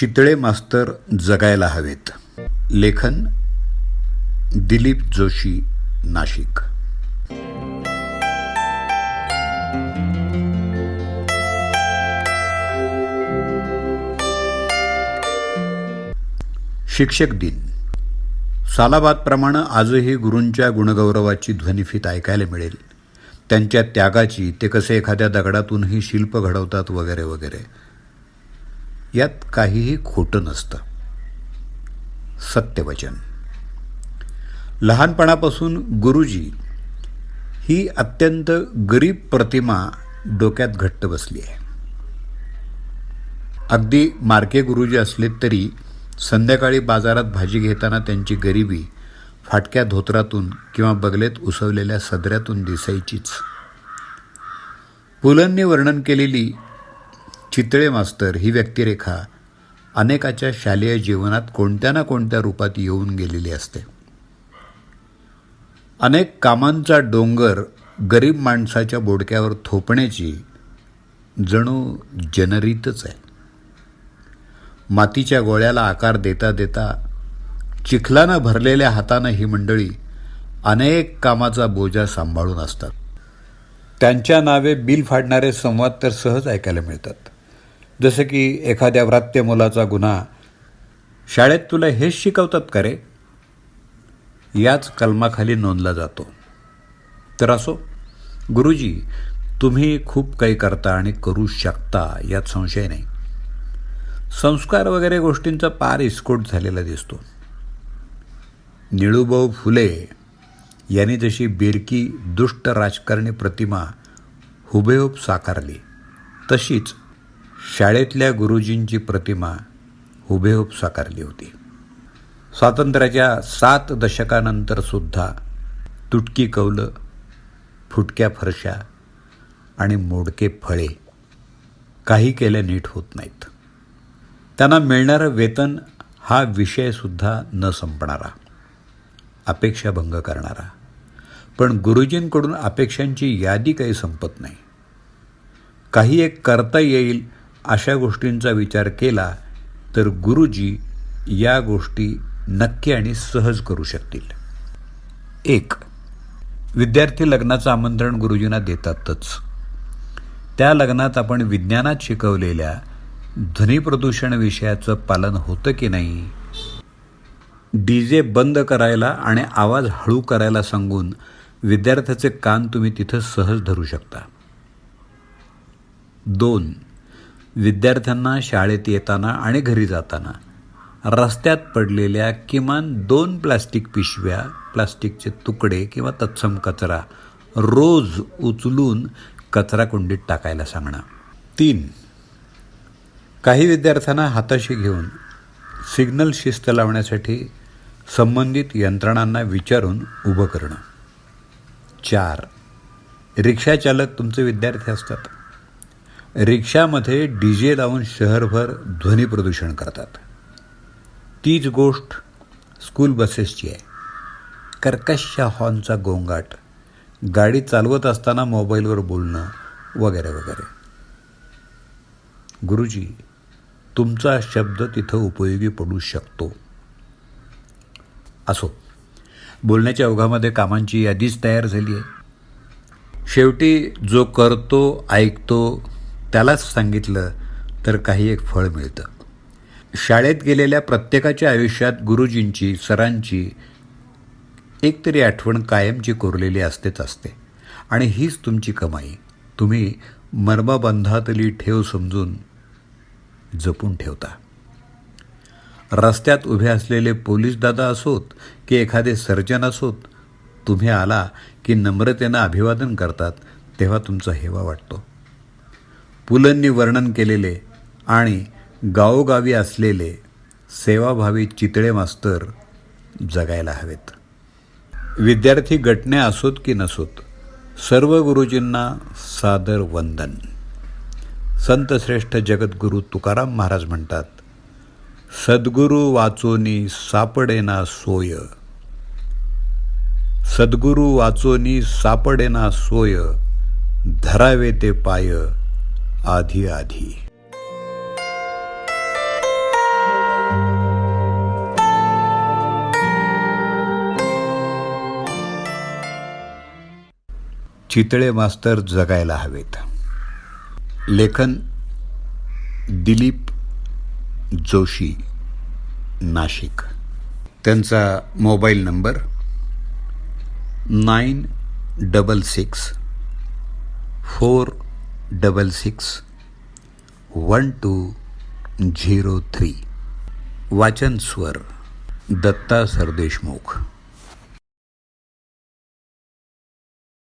चितळे मास्तर जगायला हवेत. लेखन दिलीप जोशी नाशिक. शिक्षक दिन. सालाबादप्रमाणे आजही गुरूंच्या गुणगौरवाची ध्वनिफीत ऐकायला मिळेल. त्यांच्या त्यागाची ते कसे एखाद्या दगडातूनही शिल्प घडवतात वगैरे वगैरे. यात काहीही खोटं नसतं. सत्यवचन. लहानपणापासून गुरुजी ही अत्यंत गरीब प्रतिमा डोक्यात घट्ट बसली आहे. अगदी मार्के गुरुजी असले तरी संध्याकाळी बाजारात भाजी घेताना त्यांची गरिबी फाटक्या धोत्रातून किंवा बगलेत उसवलेल्या सदऱ्यातून दिसायचीच. पुलंनी वर्णन केलेली चितळे मास्तर ही व्यक्तिरेखा अनेकाच्या शालेय जीवनात कोणत्या ना कोणत्या रूपात येऊन गेलेली असते. अनेक कामांचा डोंगर गरीब माणसाच्या बोडक्यावर थोपण्याची जणू जनरीतच आहे. मातीच्या गोळ्याला आकार देता देता चिखलानं भरलेल्या हातानं ही मंडळी अनेक कामाचा बोजा सांभाळून असतात. त्यांच्या नावे बिल फाडणारे संवाद तर सहज ऐकायला मिळतात. जसं की एखाद्या व्रात्य मुलाचा गुन्हा शाळेत तुला हेच शिकवतात का रे? याच कलमाखाली नोंदला जातो. तर असो गुरुजी तुम्ही खूप काही करता आणि करू शकता यात संशय नाही. संस्कार वगैरे गोष्टींचा पार इस्कोट झालेला दिसतो. निळूभाऊ फुले यांनी जशी बिरकी दुष्ट राजकारणी प्रतिमा हुबेहूब साकारली तशीच शाळेतल्या गुरुजींची प्रतिमा हुबेहूब साकारली होती. स्वातंत्र्याच्या सात दशकानंतरसुद्धा तुटकी कौलं फुटक्या फरशा आणि मोडके फळे काही केल्या नीट होत नाहीत. त्यांना मिळणारं वेतन हा विषयसुद्धा न संपणारा अपेक्षाभंग करणारा. पण गुरुजींकडून अपेक्षांची यादी काही संपत नाही. काही एक करता येईल अशा गोष्टींचा विचार केला तर गुरुजी या गोष्टी नक्की आणि सहज करू शकतील. एक विद्यार्थी लग्नाचं आमंत्रण गुरुजींना देतातच. त्या लग्नात आपण विज्ञानात शिकवलेल्या ध्वनी प्रदूषण विषयाचं पालन होतं की नाही डी जे बंद करायला आणि आवाज हळू करायला सांगून विद्यार्थ्याचे कान तुम्ही तिथं सहज धरू शकता. दोन विद्यार्थ्यांना शाळेत येताना आणि घरी जाताना रस्त्यात पडलेल्या किमान दोन प्लास्टिक पिशव्या प्लास्टिकचे तुकडे किंवा तत्सम कचरा रोज उचलून कचरा कुंडीत टाकायला सांगणं. तीन काही विद्यार्थ्यांना हाताशी घेऊन सिग्नल शिस्त लावण्यासाठी संबंधित यंत्रणांना विचारून उभं करणं. चार रिक्षाचालक तुमचे विद्यार्थी असतात. रिक्षामध्ये डी जे लावून शहरभर ध्वनी प्रदूषण करतात. तीच गोष्ट स्कूल बसेसची आहे. कर्कशा हॉर्नचा गोंगाट गाडी चालवत असताना मोबाईलवर बोलणं वगैरे वगैरे. गुरुजी तुमचा शब्द तिथं उपयोगी पडू शकतो. असो बोलण्याच्या ओघामध्ये कामांची यादीच तयार झाली आहे शेवटी जो करतो ऐकतो त्यालाच सांगितलं तर काही एक फळ मिळतं. शाळेत गेलेल्या प्रत्येकाच्या आयुष्यात गुरुजींची सरांची एक तरी आठवण कायमची कोरलेली असतेच असते. आणि हीच तुमची कमाई. तुम्ही मर्मबंधातली ठेव समजून जपून ठेवता. रस्त्यात उभे असलेले पोलीस दादा असोत की एखादे सर्जन असोत तुम्ही आला की नम्रतेनं अभिवादन करतात तेव्हा तुमचा हेवा वाटतो. पुलंनी वर्णन केलेले आणि गावोगावी असलेले सेवाभावी चितळे मास्तर जगायला हवेत. विद्यार्थी गटण्या असोत की नसोत सर्व गुरुजींना सादर वंदन. संतश्रेष्ठ जगद्गुरू तुकाराम महाराज म्हणतात सद्गुरू वाचोनी सापडेना सोय. सद्गुरू वाचोनी सापडेना सोय धरावे ते पाय. आधी आधी. चितळे मास्तर जगायला हवेत. लेखन दिलीप जोशी नाशिक. त्यांचा mobile number nine double six four double six one two zero three वाचन स्वर दत्ता सरदेशमुख.